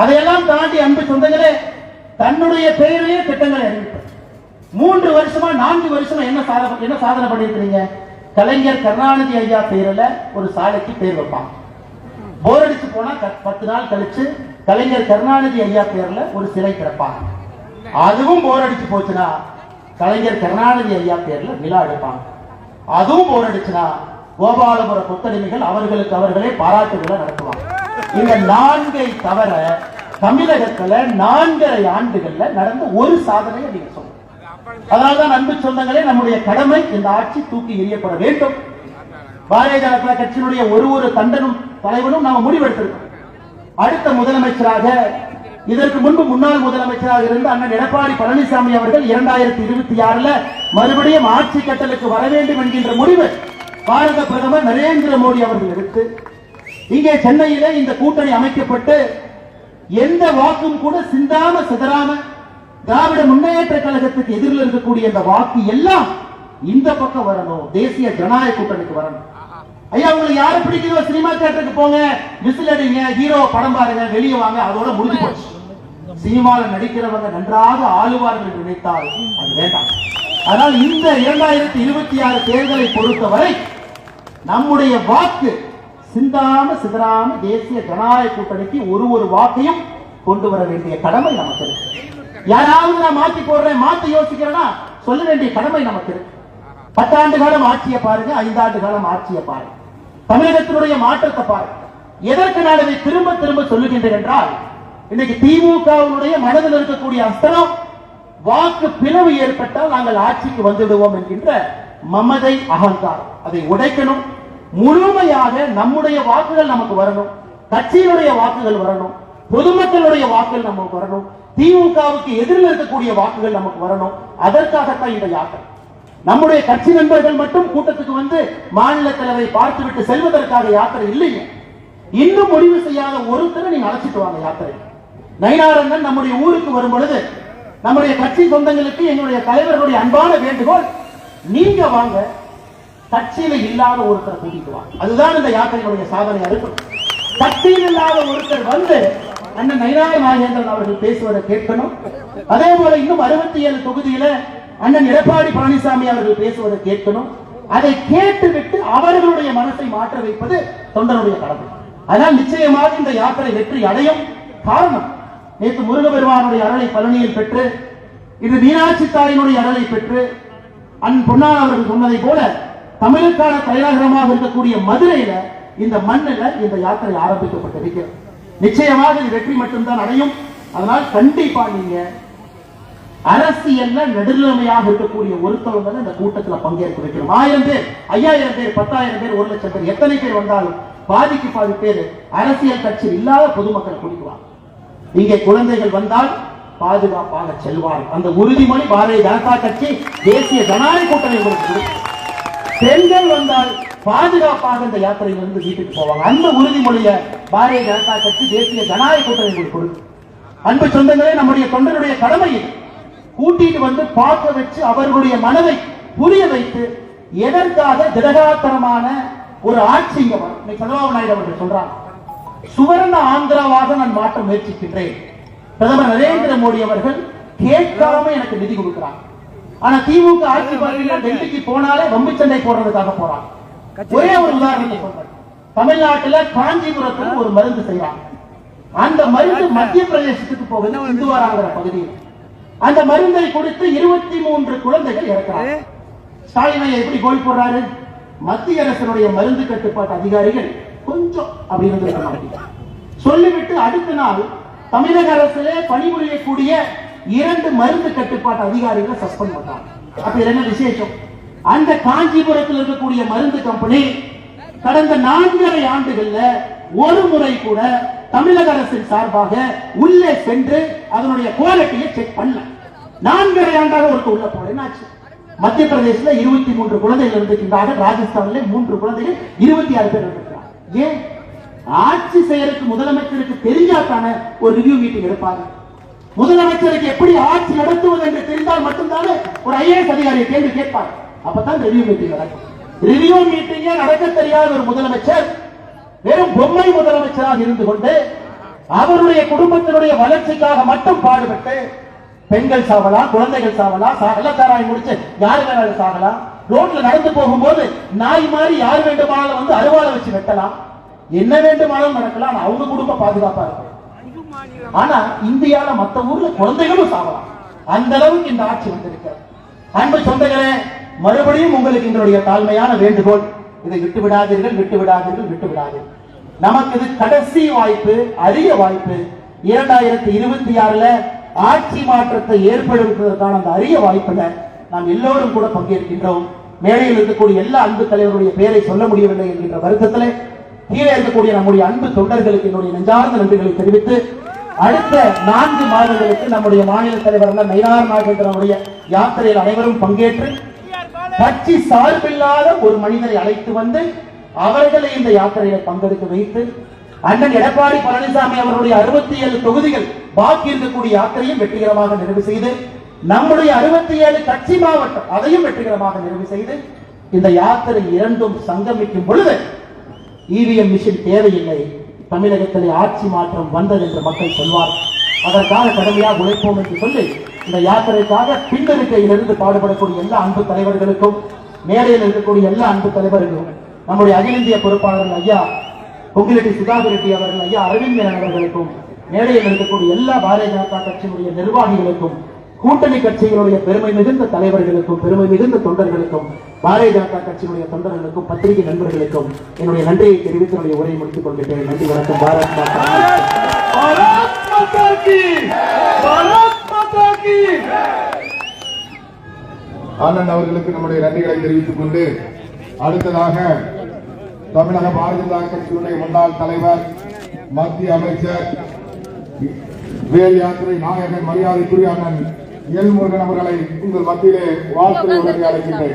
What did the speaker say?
அதையெல்லாம் தாண்டி அன்பு சொந்தங்களே தன்னுடைய பெயரையே திட்டங்களை அறிவிப்பார் மூன்று வருஷமா நான்கு வருஷமா என்ன சாதனை என்ன சாதனை பண்ணிருக்கிறீங்க கலைஞர் கருணாநிதி ஐயா பேர்ல ஒரு சாலைக்கு பேர் வைப்பாங்க. போர் அடிச்சு போனா பத்து நாள் கழிச்சு கலைஞர் கருணாநிதி ஐயா பேர்ல ஒரு சிலை திறப்பாங்க. அதுவும் போர் அடிச்சு போச்சுன்னா கலைஞர் கருணாநிதி ஐயா பேர்ல விழா எடுப்பாங்க. அதுவும் போர் அடிச்சுனா கோபாலபுர கொத்தடிமைகள் அவர்களுக்கு அவர்களே பாராட்டு விழா நடத்துவாங்க. இந்த நான்கை தவிர தமிழகத்துல நான்கரை ஆண்டுகள்ல நடந்த ஒரு சாதனையை நீங்க சொல்லுங்க. அதனால்தான் அன்பு சொந்தங்களே நம்முடைய கடமை இந்த ஆட்சி தூக்கி எறியப்பட வேண்டும். பாரதிய ஜனதா கட்சியினுடைய ஒரு ஒரு தண்டனும் தலைவனும் நாம முடிவெடுத்திருக்கோம். அடுத்த முதலமைச்சராக இதற்கு முன்பு முன்னாள் முதலமைச்சராக இருந்த அண்ணன் எடப்பாடி பழனிசாமி அவர்கள் இரண்டாயிரத்தி இருபத்தி ஆறுல மறுபடியும் ஆட்சி கட்டலுக்கு வர வேண்டும் என்கின்ற முடிவு பாரத பிரதமர் நரேந்திர மோடி அவர்கள் எடுத்து இங்கே சென்னையிலே இந்த கூட்டணி அமைக்கப்பட்டு எந்த வாக்கும் கூட சிந்தாம சிதறாம திராவிட முன்னேற்ற கழகத்துக்கு எதிரில் இருக்கக்கூடிய இந்த வாக்கு எல்லாம் இந்த பக்கம் வரணும். தேசிய ஜனநாயக கூட்டணிக்கு வரணும். ஐயா உங்களுக்கு யாரை பிடிக்குதோ? சினிமா தியேட்டருக்கு போங்க. விசில் அடிங்க. ஹீரோ படம் பாருங்க. வெளியே வாங்க. அதோட முடிஞ்சு போச்சு. சினிமாவில் நடிக்கிறவங்க நன்றாக ஆளுவார்கள் என்று நினைத்தால் அது வேண்டாம். அதனால் இந்த இரண்டாயிரத்தி இருபத்தி ஆறு தேர்தலை பொறுத்தவரை நம்முடைய வாக்கு சிந்தாம சிதறாம தேசிய ஜனநாயக கூட்டணிக்கு ஒரு ஒரு வாக்கையும் கொண்டு வர வேண்டிய கடமை நமக்கு இருக்கு. யாராவது நான் மாத்தி போடுறேன் மாத்தி யோசிக்கிறேன்னா சொல்ல வேண்டிய கடமை நமக்கு இருக்கு. பத்தாண்டு காலம் ஆட்சியை பாருங்க ஐந்தாண்டு காலம் ஆட்சியை பாருங்க. தமிழகத்தினுடைய மாற்றத்தை பாருங்க. எதற்கு நான் இதை திரும்ப திரும்ப சொல்லுகின்றேன் என்றால் இன்னைக்கு திமுகவுடைய மனதில் இருக்கக்கூடிய அஸ்தலம் வாக்கு பிளவு ஏற்பட்டால் நாங்கள் ஆட்சிக்கு வந்துடுவோம் என்கின்ற மமதை அகங்காரம். அதை உடைக்கணும். முழுமையாக நம்முடைய வாக்குகள் நமக்கு வரணும். கட்சியினுடைய வாக்குகள் வரணும். பொதுமக்களுடைய வாக்குகள் நமக்கு வரணும். திமுகவுக்கு எதிரில் இருக்கக்கூடிய வாக்குகள் நமக்கு வரணும். அதற்காகத்தான் இந்த யாத்திரை. நம்முடைய கட்சி நண்பர்கள் மட்டும் கூட்டத்துக்கு வந்து மாநில தலைவரை பார்த்துவிட்டு செல்வதற்காக யாத்திரை இல்லைங்க. இன்னும் முடிவு செய்யாத ஒருத்தரை நீங்க அழைச்சிட்டு வாங்க யாத்திரை. நயினாரங்கன் நம்முடைய ஊருக்கு வரும் பொழுது நம்முடைய கட்சி சொந்தங்களுக்கு எங்களுடைய தலைவர்களுடைய அன்பான வேண்டுகோள் நீங்க வாங்க கட்சியில இல்லாத ஒருத்தர் கூட்டிட்டு வா. அதுதான் இந்த யாத்திரையுடைய சாதனையா இருக்கும் கட்சியில் இல்லாத ஒருத்தர் வந்து அண்ணன் நயினார நாகேந்திரன் அவர்கள் பேசுவதை கேட்கணும். அதே போல இன்னும் அறுபத்தி ஏழு தொகுதியில அண்ணன் எடப்பாடி பழனிசாமி அவர்கள் பேசுவதை கேட்கணும். அதை கேட்டுவிட்டு அவர்களுடைய மனசை மாற்ற வைப்பது தொண்டனுடைய கடமை. அதனால் நிச்சயமாக இந்த யாத்திரை வெற்றி அடையும் காரணம். நேற்று முருகபெருமானுடைய அருளை பழனியில் பெற்று இது மீனாட்சி தாயினுடைய அருளை பெற்று அன் பொன்னான் அவர்கள் சொன்னதை போல தமிழுக்கான தலைநகரமாக இருக்கக்கூடிய மதுரையில இந்த மண்ணில் இந்த யாத்திரை ஆரம்பிக்கப்பட்டிருக்கிறது நிச்சயமாக இது வெற்றி மட்டும்தான் அடையும். அதனால் கண்டிப்பா நீங்க அரசியல்ல நடுநிலைமையாக இருக்கக்கூடிய ஒருத்தவங்க இந்த கூட்டத்தில் பங்கேற்க வைக்கணும். ஆயிரம் பேர் ஐயாயிரம் பேர் பத்தாயிரம் பேர் ஒரு லட்சம் பேர் எத்தனை பேர் வந்தாலும் பாதிக்கு பாதி பேர் அரசியல் கட்சி இல்லாத பொதுமக்கள் குடிக்குவாங்க இங்கே குழந்தைகள் வந்தால் பாதுகாப்பாக செல்வார் அந்த உறுதிமொழி பாரதிய ஜனதா கட்சி தேசிய ஜனநாயக கூட்டணி உங்களுக்கு பெண்கள் வந்தால் பாதுகாப்பாக இந்த யாத்திரையிலிருந்து வீட்டுக்கு போவாங்க. அந்த உறுதிமொழியை பாரதிய ஜனதா கட்சி தேசிய ஜனநாயக கூட்டணி உங்களுக்கு கொடுக்கும் அன்பு சொந்தங்களே நம்முடைய தொண்டருடைய கடமை கூட்டிட்டு வந்து பார்க்க வச்சு அவர்களுடைய மனதை புரிய வைத்து எதற்காக திடகாத்தரமான ஒரு ஆட்சி இங்க சந்திரபாபு நாயுடு அவர்கள் சொல்றாங்க சுவர்ண ஆந்திராவாக நான் மாற்ற முயற்சிக்கின்றேன். பிரதமர் நரேந்திர மோடி அவர்கள் கேட்காம எனக்கு நிதி கொடுக்கிறார். ஆனா திமுக ஆட்சி பார்த்தீங்கன்னா டெல்லிக்கு போனாலே வம்பு சண்டை போடுறதுக்காக போறாங்க. ஒரே ஒரு உதாரணத்தை சொல்றேன். தமிழ்நாட்டுல காஞ்சிபுரத்துல ஒரு மருந்து செய்யறாங்க அந்த மருந்து மத்திய பிரதேசத்துக்கு போகுது சிந்துவாராங்கிற பகுதியில். அந்த மருந்தை கொடுத்து இருபத்தி மூன்று குழந்தைகள் இறக்கிறாங்க. ஸ்டாலின் எப்படி கோல் போடுறாரு? மத்திய அரசனுடைய மருந்து கட்டுப்பாட்டு அதிகாரிகள் கொஞ்சம் அப்படி இருந்திருக்க சொல்லிவிட்டு அடுத்த நாள் தமிழக அரசிலே பணிபுரியக்கூடிய இரண்டு மருந்து கட்டுப்பாட்டு அதிகாரிகளை சஸ்பெண்ட் பண்ணாங்க. அப்ப என்ன விசேஷம்? அந்த காஞ்சிபுரத்தில் இருக்கக்கூடிய மருந்து கம்பெனி கடந்த நான்கரை ஆண்டுகள்ல ஒரு முறை கூட தமிழக அரசின் சார்பாக உள்ளே சென்று அதனுடைய குவாலிட்டியை செக் பண்ணல. நான்கரை ஆண்டாக ஒருத்தர் உள்ள போல. என்னாச்சு? மத்திய பிரதேசத்துல இருபத்தி மூன்று குழந்தைகள் இருந்திருக்கின்றார்கள். ராஜஸ்தான்ல மூன்று குழந்தைகள் இருபத்தி ஆறு பேர் இருந்திருக்கிறார் ஏன்? ஆட்சி செய்யறதுக்கு முதலமைச்சருக்கு தெரிஞ்சாக்கான ஒரு ரிவ்யூ மீட்டிங் எடுப்பாங்க? முதலமைச்சருக்கு எப்படி ஆட்சி நடத்துவது என்று தெரிந்தால் மட்டும்தானே ஒரு ஐஏஎஸ் அதிகாரியை கேள்வி கேட்பார். அப்பதான் ரிவ்யூ மீட்டிங் நடக்கும். ரிவ்யூ மீட்டிங்கே நடக்க தெரியாத ஒரு முதலமைச்சர் வெறும் பொம்மை முதலமைச்சராக இருந்து கொண்டு அவருடைய குடும்பத்தினுடைய வளர்ச்சிக்காக மட்டும் பாடுபட்டு பெண்கள் சாவலாம் குழந்தைகள் சாவலாம் சா- முடிச்சு யார் வேணாலும் சாகலாம் ரோட்ல நடந்து போகும்போது நாய் மாதிரி யார் வேண்டுமானாலும் வந்து அருவாளை வச்சு வெட்டலாம். என்ன வேண்டுமானாலும் நடக்கலாம் அவங்க குடும்ப பாதுகாப்பா இருக்கும். ஆனா இந்தியால மத்த ஊர்ல குழந்தைகளும் சாவலாம். அந்த அளவுக்கு இந்த ஆட்சி வந்திருக்கிறது. அன்பு சொந்தங்களே மறுபடியும் உங்களுக்கு எங்களுடைய தாழ்மையான வேண்டுகோள். இதை விட்டு விடாதீர்கள் விட்டு விடாதீர்கள் விட்டு விடாதீர்கள் நமக்கு இது கடைசி வாய்ப்பு அரிய வாய்ப்பு. இரண்டாயிரத்தி இருபத்தி ஆறுல ஆட்சி மாற்றத்தை ஏற்படுத்துவதற்கான அந்த அரிய வாய்ப்புல நாம் எல்லோரும் கூட பங்கேற்கின்றோம். மேடையில் இருக்கக்கூடிய எல்லா அன்பு தலைவருடைய பெயரை சொல்ல முடியவில்லை என்கின்ற வருத்தத்திலே கீழே இருக்கக்கூடிய நம்முடைய அன்பு தொண்டர்களுக்கு என்னுடைய நெஞ்சார்ந்த நன்றிகளை தெரிவித்து அடுத்த நான்கு மாதங்களுக்கு நம்முடைய மாநில தலைவர் நயினார் நாகேந்திரனுடைய யாத்திரையில் அனைவரும் பங்கேற்று கட்சி சார்பில்லாத ஒரு மனிதரை அழைத்து வந்து அவர்களை இந்த யாத்திரையில பங்கெடுக்க வைத்து அண்ணன் எடப்பாடி பழனிசாமி அவர்களுடைய அறுபத்தி ஏழு தொகுதிகள் பாக்கி இருக்கக்கூடிய யாத்திரையும் வெற்றிகரமாக நிறைவு செய்து நம்முடைய அறுபத்தி ஏழு கட்சி மாவட்டம் அதையும் வெற்றிகரமாக நிறைவு செய்து இந்த யாத்திரை இரண்டும் சங்கமிக்கும் பொழுது இவிஎம் மிஷின் தேவையில்லை. தமிழகத்திலே ஆட்சி மாற்றம் வந்தது என்று மக்கள் சொல்வார் அதற்காக கடமையாக உழைப்போம் என்று சொல்லி இந்த யாத்திரைக்காக பின்னறிக்கையிலிருந்து பாடுபடக்கூடிய எல்லா அன்பு தலைவர்களுக்கும் மேடையில் இருக்கக்கூடிய எல்லா அன்பு தலைவர்களும் நம்முடைய அகில இந்திய பொறுப்பாளர்கள் ஐயா பொங்கிலட்டி சுதாகர் ரெட்டி அவர்கள் ஐயா அரவிந்த் அவர்களுக்கும் மேடையில் இருக்கக்கூடிய எல்லா பாரதிய ஜனதா கட்சியினுடைய நிர்வாகிகளுக்கும் கூட்டணி கட்சிகளுடைய பெருமை மிகுந்த தலைவர்களுக்கும் பெருமை மிகுந்த தொண்டர்களுக்கும் பாரதிய ஜனதா கட்சியினுடைய தொண்டர்களுக்கும் பத்திரிகை நண்பர்களுக்கும் என்னுடைய நன்றியை தெரிவித்து என்னுடைய உரை முடித்துக் கொள்கிறேன் நன்றி வணக்கம். பாரத் ஆனந்த் அவர்களுக்கு நம்முடைய நன்றிகளை தெரிவித்துக் கொண்டு அடுத்ததாக தமிழக பாரதிய ஜனதா கட்சியினுடைய முன்னாள் தலைவர் மத்திய அமைச்சர் வேல் யாத்திரை நாயகன் மரியாதைக்குரிய அண்ணன் எல் முருகன் அவர்களை உங்கள் மத்தியிலே வாழ்த்து உடனே